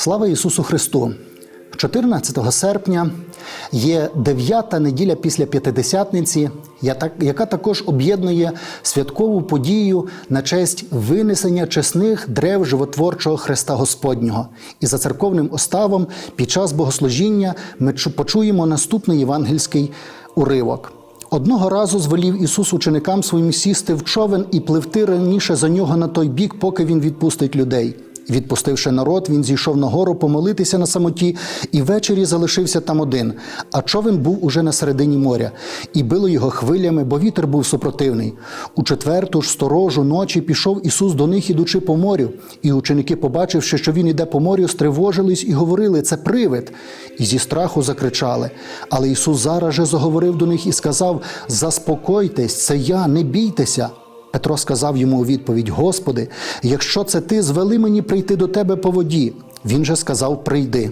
Слава Ісусу Христу! 14 серпня є дев'ята неділя після П'ятидесятниці, яка також об'єднує святкову подію на честь винесення чесних древ животворчого Христа Господнього. І за церковним оставом під час богослужіння ми почуємо наступний євангельський уривок. Одного разу звелів Ісус ученикам своїм сісти в човен і пливти раніше за нього на той бік, поки він відпустить людей. Відпустивши народ, він зійшов на гору помолитися на самоті, і ввечері залишився там один. А човен був уже на середині моря, і било його хвилями, бо вітер був супротивний. У четверту ж сторожу ночі пішов Ісус до них, ідучи по морю. І ученики, побачивши, що він іде по морю, стривожились і говорили: це привид. І зі страху закричали. Але Ісус зараз же заговорив до них і сказав: Заспокойтесь, це я, не бійтеся. Петро сказав йому у відповідь: Господи, якщо це ти, звели мені прийти до тебе по воді. Він же сказав: Прийди.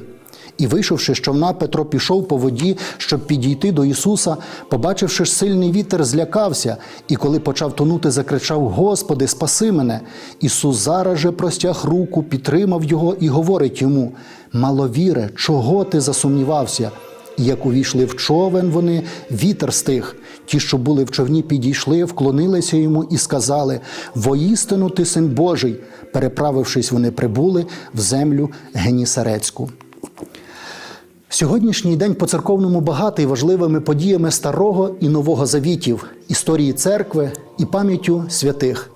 І, вийшовши з човна, Петро пішов по воді, щоб підійти до Ісуса. Побачивши сильний вітер, злякався, і коли почав тонути, закричав: Господи, спаси мене! Ісус зараз же простяг руку, підтримав його і говорить йому: Маловіре, чого ти засумнівався? Як увійшли в човен, вони вітер стих. Ті, що були в човні, підійшли, вклонилися йому і сказали: Воістину ти син Божий. Переправившись, вони прибули в землю Генісарецьку. Сьогоднішній день по церковному багатий важливими подіями старого і нового завітів, історії церкви і пам'яттю святих.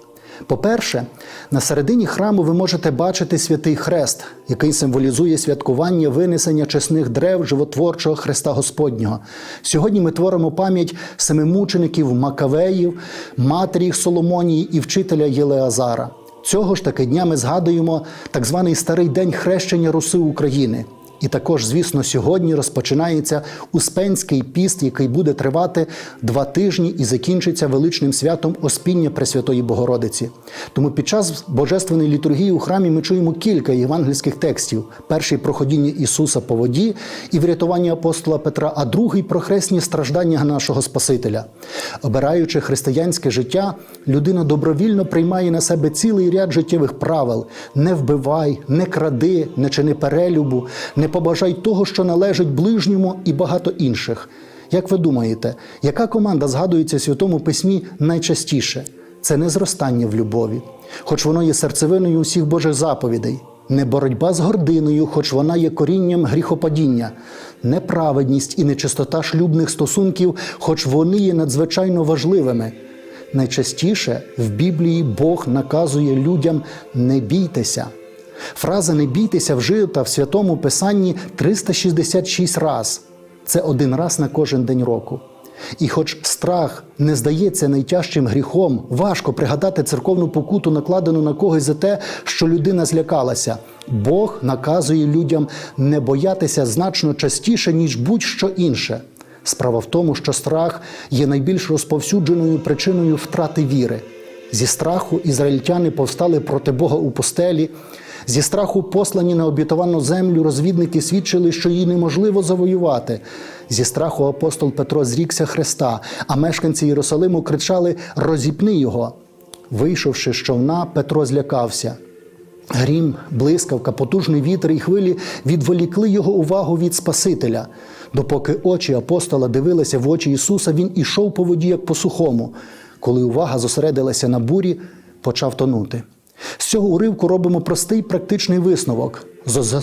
По-перше, на середині храму ви можете бачити святий хрест, який символізує святкування винесення чесних древ животворчого Христа Господнього. Сьогодні ми творимо пам'ять семимучеників Макавеїв, матері Соломонії і вчителя Єлеазара. Цього ж таки дня ми згадуємо так званий старий день хрещення Руси України. І також, звісно, сьогодні розпочинається Успенський піст, який буде тривати два тижні і закінчиться величним святом Оспіння Пресвятої Богородиці. Тому під час божественної літургії у храмі ми чуємо кілька євангельських текстів: перший про ходіння Ісуса по воді і врятування апостола Петра, а другий про хресні страждання нашого Спасителя. Обираючи християнське життя, людина добровільно приймає на себе цілий ряд життєвих правил: не вбивай, не кради, не чини перелюбу, не побажай того, що належить ближньому, і багато інших. Як ви думаєте, яка команда згадується в Святому Письмі найчастіше? Це не зростання в любові, хоч воно є серцевиною усіх Божих заповідей, не боротьба з гординою, хоч вона є корінням гріхопадіння, неправедність і нечистота шлюбних стосунків, хоч вони є надзвичайно важливими. Найчастіше в Біблії Бог наказує людям не бійтеся. Фраза не бійтеся вжита в святому Писанні 366 раз. Це один раз на кожен день року. І хоч страх не здається найтяжчим гріхом, важко пригадати церковну покуту, накладену на когось за те, що людина злякалася. Бог наказує людям не боятися значно частіше, ніж будь-що інше. Справа в тому, що страх є найбільш розповсюдженою причиною втрати віри. Зі страху ізраїльтяни повстали проти Бога у постелі. Зі страху послані на обітовану землю розвідники свідчили, що її неможливо завоювати. Зі страху апостол Петро зрікся Христа, а мешканці Єрусалиму кричали Розіпни його. Вийшовши з човна, Петро злякався. Грім, блискавка, потужний вітер і хвилі відволікли його увагу від Спасителя. Допоки очі апостола дивилися в очі Ісуса, він ішов по воді, як по сухому. Коли увага зосередилася на бурі, почав тонути. З цього уривку робимо простий практичний висновок: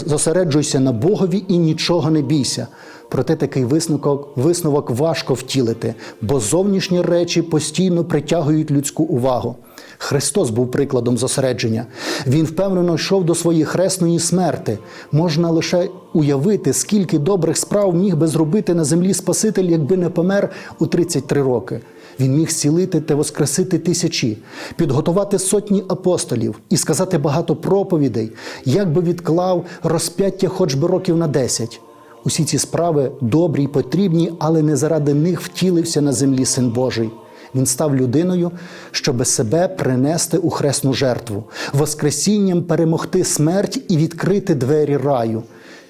зосереджуйся на Богові і нічого не бійся. Проте такий висновок, висновок важко втілити, бо зовнішні речі постійно притягують людську увагу. Христос був прикладом зосередження. Він впевнено йшов до своєї хресної смерти. Можна лише уявити, скільки добрих справ міг би зробити на землі Спаситель, якби не помер у 33 роки. Він міг зцілити та воскресити тисячі, підготувати сотні апостолів і сказати багато проповідей, як би відклав розп'яття хоч би років на десять. Усі ці справи добрі й потрібні, але не заради них втілився на землі Син Божий. Він став людиною, щоби себе принести у хресну жертву, воскресінням перемогти смерть і відкрити двері раю.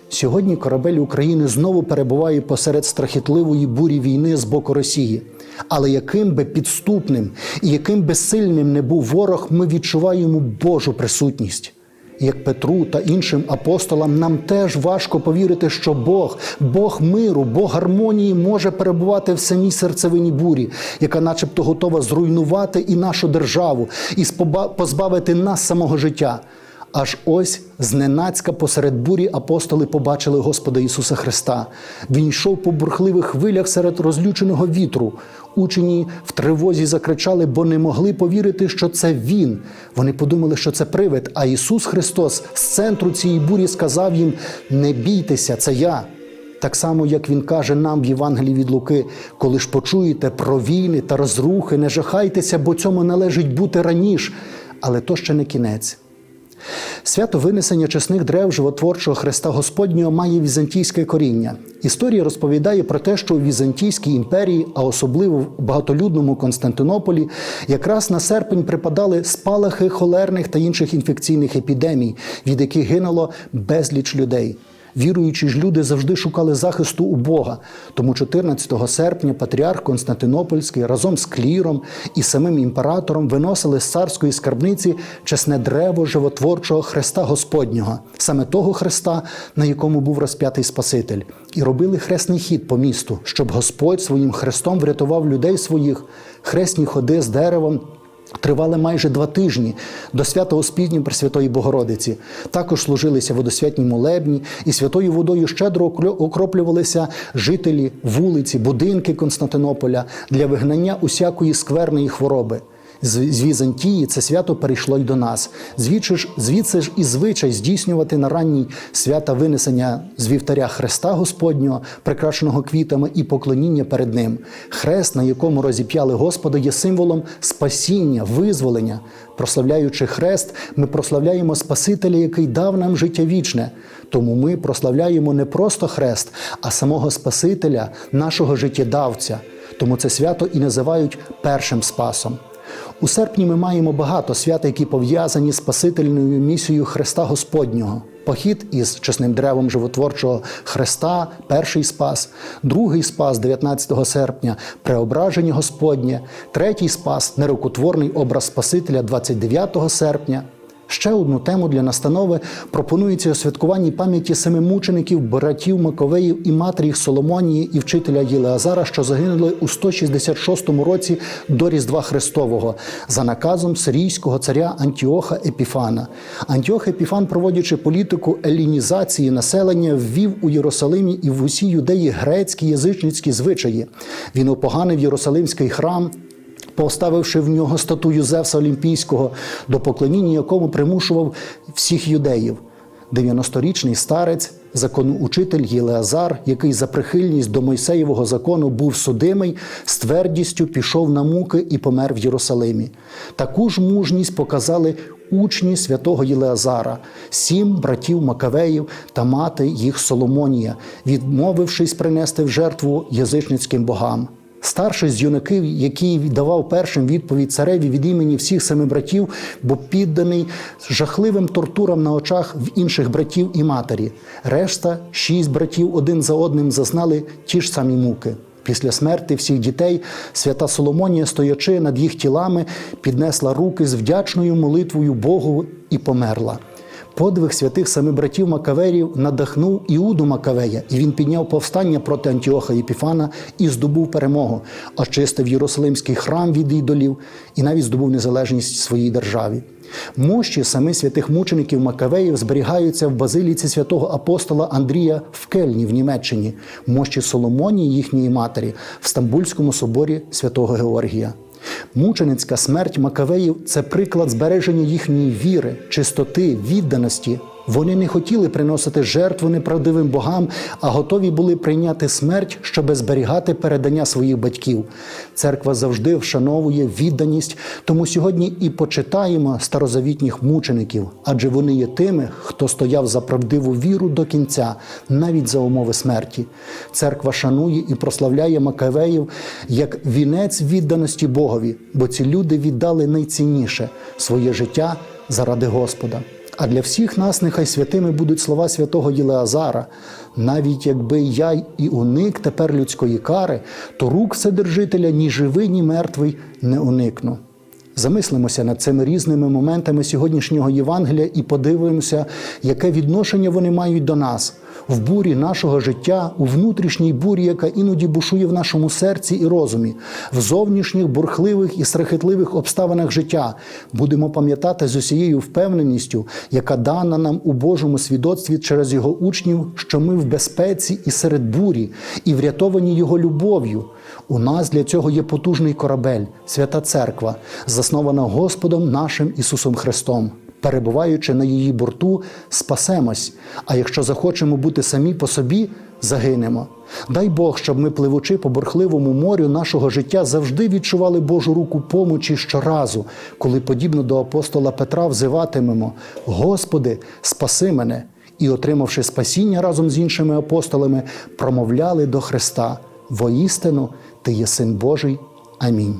Сьогодні корабель України знову перебуває посеред страхітливої бурі війни з боку Росії. Але яким би підступним і яким би сильним не був ворог, ми відчуваємо Божу присутність. як Петру та іншим апостолам, нам теж важко повірити, що Бог, Бог миру, Бог гармонії може перебувати в самій серцевині бурі, яка, начебто, готова зруйнувати і нашу державу, і позбавити нас самого життя. Аж ось зненацька посеред бурі апостоли побачили Господа Ісуса Христа. Він йшов по бурхливих хвилях серед розлюченого вітру. Учені в тривозі закричали, бо не могли повірити, що це Він. Вони подумали, що це привид. А Ісус Христос з центру цієї бурі сказав їм: Не бійтеся, це я. Так само, як він каже нам в Євангелії від Луки, коли ж почуєте про війни та розрухи, не жахайтеся, бо цьому належить бути раніше. Але то ще не кінець. Свято винесення чесних древ животворчого Христа Господнього має візантійське коріння. Історія розповідає про те, що у Візантійській імперії, а особливо в багатолюдному Константинополі, якраз на серпень припадали спалахи холерних та інших інфекційних епідемій, від яких гинуло безліч людей. Віруючі ж люди завжди шукали захисту у Бога. Тому 14 серпня патріарх Константинопольський разом з кліром і самим імператором виносили з царської скарбниці чесне древо животворчого Христа Господнього, саме того Христа, на якому був розп'ятий Спаситель, і робили хресний хід по місту, щоб Господь своїм хрестом врятував людей своїх, хресні ходи з деревом. Тривали майже два тижні до святого спідню Пресвятої Богородиці. Також служилися водосвятні молебні, і святою водою щедро окроплювалися жителі, вулиці, будинки Константинополя для вигнання усякої скверної хвороби. З Візантії це свято перейшло й до нас. Звідси ж, звідси ж і звичай здійснювати на ранній свята винесення з вівтаря Христа Господнього, прикрашеного квітами, і поклоніння перед ним. Хрест, на якому розіп'яли Господа, є символом спасіння, визволення. Прославляючи хрест, ми прославляємо Спасителя, який дав нам життя вічне. Тому ми прославляємо не просто хрест, а самого Спасителя, нашого життєдавця. Тому це свято і називають першим спасом. У серпні ми маємо багато свят, які пов'язані з спасительною місією Христа Господнього. Похід із чесним деревом животворчого Христа, перший спас, другий спас 19 серпня, преображення Господнє, третій спас, нерукотворний образ Спасителя 29 серпня. Ще одну тему для настанови пропонується святкуванні пам'яті семи мучеників, братів Маковеїв і матері їх Соломонії і вчителя Єлеазара, що загинули у 166 році до Різдва Христового за наказом сирійського царя Антіоха Епіфана. Антіох Епіфан, проводячи політику елінізації населення, ввів у Єрусалимі і в усій юдеї грецькі язичницькі звичаї. Він опоганив Єрусалимський храм поставивши в нього статую Зевса Олімпійського, до поклоніння якому примушував всіх юдеїв. 90-річний старець, законоучитель Єлеазар, який за прихильність до Мойсеєвого закону був судимий, з твердістю пішов на муки і помер в Єрусалимі. Таку ж мужність показали учні святого Єлеазара, сім братів Макавеїв та мати їх Соломонія, відмовившись принести в жертву язичницьким богам. Старший з юнаків, який давав першим відповідь цареві від імені всіх семи братів, був підданий жахливим тортурам на очах в інших братів і матері. Решта, шість братів один за одним зазнали ті ж самі муки. Після смерти всіх дітей свята Соломонія, стоячи над їх тілами, піднесла руки з вдячною молитвою Богу і померла. Подвиг святих семи братів Макаверів надихнув Іуду Макавея, і він підняв повстання проти Антіоха Єпіфана і здобув перемогу, очистив Єрусалимський храм від ідолів і навіть здобув незалежність своїй державі. Мощі семи святих мучеників Макавеїв зберігаються в базиліці святого апостола Андрія в Кельні в Німеччині, мощі Соломонії їхньої матері в Стамбульському соборі святого Георгія. Мученицька смерть Макавеїв це приклад збереження їхньої віри, чистоти, відданості. Вони не хотіли приносити жертву неправдивим богам, а готові були прийняти смерть, щоб зберігати передання своїх батьків. Церква завжди вшановує відданість, тому сьогодні і почитаємо старозавітніх мучеників, адже вони є тими, хто стояв за правдиву віру до кінця, навіть за умови смерті. Церква шанує і прославляє Макавеїв як вінець відданості Богові, бо ці люди віддали найцінніше своє життя заради Господа. А для всіх нас нехай святими будуть слова святого Єлеазара. Навіть якби я і уник тепер людської кари, то рук Вседержителя ні живий, ні мертвий не уникну. Замислимося над цими різними моментами сьогоднішнього Євангелія і подивимося, яке відношення вони мають до нас в бурі нашого життя, у внутрішній бурі, яка іноді бушує в нашому серці і розумі, в зовнішніх бурхливих і страхітливих обставинах життя. Будемо пам'ятати з усією впевненістю, яка дана нам у Божому свідоцтві через його учнів, що ми в безпеці і серед бурі, і врятовані його любов'ю. У нас для цього є потужний корабель, свята церква, заснована Господом нашим Ісусом Христом. Перебуваючи на її борту, спасемось. А якщо захочемо бути самі по собі, загинемо. Дай Бог, щоб ми, пливучи по бурхливому морю нашого життя, завжди відчували Божу руку помочі щоразу, коли, подібно до апостола Петра, взиватимемо: Господи, спаси мене! І, отримавши спасіння разом з іншими апостолами, промовляли до Христа: Воістину, Ти є Син Божий. Амінь.